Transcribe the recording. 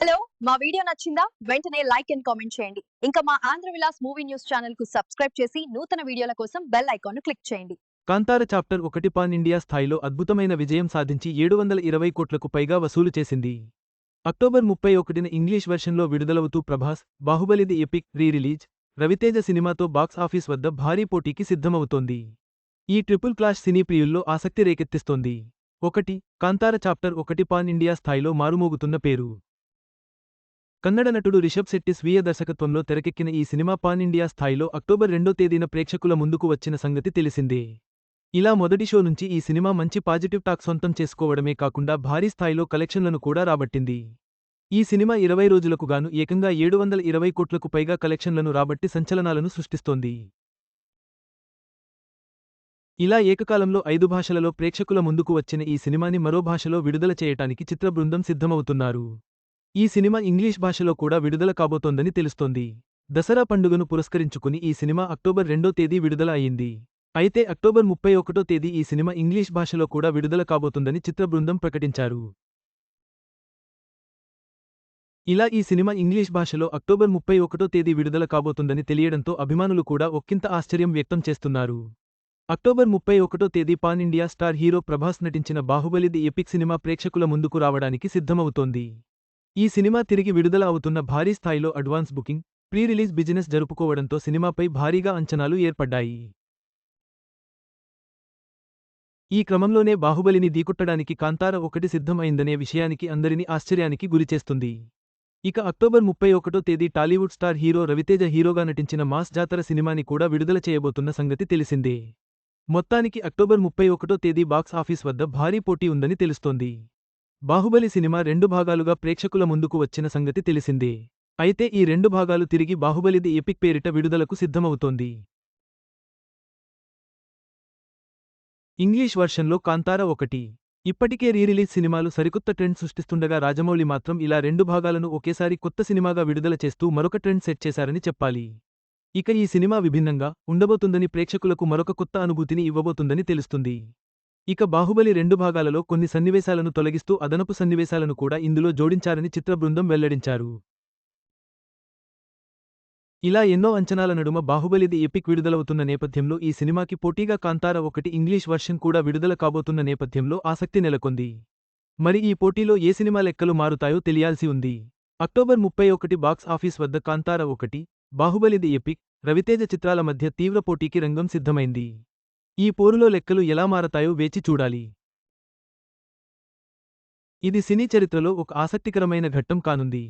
Hello మా video నచ్చిందా? వెంటనే లైక్ అండ్ కామెంట్ చేయండి. ఇంకా మా ఆంధ్ర విలాస్ మూవీ న్యూస్ ఛానల్కు సబ్స్క్రైబ్ చేసి నూతన వీడియోల కోసం బెల్ ఐకాన్ క్లిక్ చేయండి. కాంతార చాప్టర్ ఒకటి పాన్ ఇండియా స్థాయిలో అద్భుతమైన విజయం సాధించి ఏడు వందల ఇరవై కోట్లకు పైగా వసూలు చేసింది. అక్టోబర్ ముప్పై ఒకటిన ఇంగ్లీష్ వెర్షన్లో విడుదలవుతూ ప్రభాస్ బాహుబలిది ఎపిక్ రీ రిలీజ్ రవితేజ సినిమాతో బాక్స్ ఆఫీస్ వద్ద భారీ పోటీకి సిద్ధమవుతోంది. ఈ ట్రిపుల్ క్లాష్ సినీ ప్రియుల్లో ఆసక్తి రేకెత్తిస్తోంది. ఒకటి కాంతార చాప్టర్ ఒకటి పాన్ ఇండియా స్థాయిలో మారుమోగుతున్న పేరు. కన్నడ నటుడు రిషబ్ శెట్టి స్వీయ దర్శకత్వంలో తెరకెక్కిన ఈ సినిమా పాన్ ఇండియా స్థాయిలో అక్టోబర్ రెండో తేదీన ప్రేక్షకుల ముందుకు వచ్చిన సంగతి తెలిసిందే. ఇలా మొదటి షో నుంచి ఈ సినిమా మంచి పాజిటివ్ టాక్ సొంతం చేసుకోవడమే కాకుండా భారీ స్థాయిలో కలెక్షన్లను కూడా రాబట్టింది. ఈ సినిమా ఇరవై రోజులకు గాను ఏకంగా ఏడు వందల ఇరవై కోట్లకు పైగా కలెక్షన్లను రాబట్టి సంచలనాలను సృష్టిస్తోంది. ఇలా ఏకకాలంలో ఐదు భాషలలో ప్రేక్షకుల ముందుకు వచ్చిన ఈ సినిమాని మరో భాషలో విడుదల చేయటానికి చిత్ర బృందం సిద్ధమవుతున్నారు. ఈ సినిమా ఇంగ్లీష్ భాషలో కూడా విడుదల కాబోతోందని తెలుస్తోంది. దసరా పండుగను పురస్కరించుకుని ఈ సినిమా అక్టోబర్ రెండో తేదీ విడుదల అయింది. అయితే అక్టోబర్ ముప్పై ఒకటో తేదీ ఈ సినిమా ఇంగ్లీష్ భాషలో కూడా విడుదల కాబోతుందని చిత్ర బృందం ప్రకటించారు. ఇలా ఈ సినిమా ఇంగ్లీష్ భాషలో అక్టోబర్ ముప్పై ఒకటో తేదీ విడుదల కాబోతుందని తెలియడంతో అభిమానులు కూడా ఒక్కింత ఆశ్చర్యం వ్యక్తం చేస్తున్నారు. అక్టోబర్ ముప్పై ఒకటో తేదీ pan India star hero Prabhas నటించిన బాహుబలి ది ఎపిక్ సినిమా ప్రేక్షకుల ముందుకు రావడానికి సిద్ధమవుతోంది. ఈ సినిమా తిరిగి విడుదల అవుతున్న భారీ స్థాయిలో advance booking pre release business జరుపుకోవడంతో సినిమాపై భారీగా అంచనాలు ఏర్పడ్డాయి. ఈ క్రమంలోనే బాహుబలిని దీకొట్టడానికి కాంతార ఒకటి సిద్ధం అయిందనే విషయానికి అందరినీ ఆశ్చర్యానికి గురిచేస్తుంది. ఇక అక్టోబర్ ముప్పై ఒకటో తేదీ టాలీవుడ్ స్టార్ హీరో రవితేజ హీరోగా నటించిన మాస్ జాతర సినిమాని కూడా విడుదల చేయబోతున్న సంగతి తెలిసిందే. మొత్తానికి అక్టోబర్ ముప్పై ఒకటో తేదీ బాక్స్ ఆఫీస్ వద్ద భారీ పోటీ ఉందని తెలుస్తోంది. బాహుబలి సినిమా రెండు భాగాలుగా ప్రేక్షకుల ముందుకు వచ్చిన సంగతి తెలిసిందే. అయితే ఈ రెండు భాగాలు తిరిగి బాహుబలిది ఎపిక్ పేరిట విడుదలకు సిద్ధమవుతోంది. ఇంగ్లీష్ వర్షన్లో కాంతార ఒకటి. ఇప్పటికే రీరిలీజ్ సినిమాలు సరికొత్త ట్రెండ్ సృష్టిస్తుండగా రాజమౌళి మాత్రం ఇలా రెండు భాగాలను ఒకేసారి కొత్త సినిమాగా విడుదల చేస్తూ మరొక ట్రెండ్ సెట్ చేశారని చెప్పాలి. ఇక ఈ సినిమా విభిన్నంగా ఉండబోతుందని ప్రేక్షకులకు మరొక కొత్త అనుభూతిని ఇవ్వబోతుందని తెలుస్తుంది. ఇక బాహుబలి రెండు భాగాలలో కొన్ని సన్నివేశాలను తొలగిస్తూ అదనపు సన్నివేశాలను కూడా ఇందులో జోడించారని చిత్ర బృందం వెల్లడించారు. ఇలా ఎన్నో అంచనాల నడుమ బాహుబలిది ఎపిక్ విడుదలవుతున్న నేపథ్యంలో ఈ సినిమాకి పోటీగా కాంతార ఒకటి ఇంగ్లీష్ వర్షన్ కూడా విడుదల కాబోతున్న నేపథ్యంలో ఆసక్తి నెలకొంది. మరి ఈ పోటీలో ఏ సినిమా లెక్కలు మారుతాయో తెలియాల్సి ఉంది. అక్టోబర్ ముప్పై ఒకటి బాక్స్ ఆఫీస్ వద్ద కాంతార ఒకటి బాహుబలిది ఎపిక్ రవితేజ చిత్రాల మధ్య తీవ్ర పోటీకి రంగం సిద్ధమైంది. ఈ పోరులో లెక్కలు ఎలా మారతాయో వేచి చూడాలి. ఇది సినీ చరిత్రలో ఒక ఆసక్తికరమైన ఘట్టం కానుంది.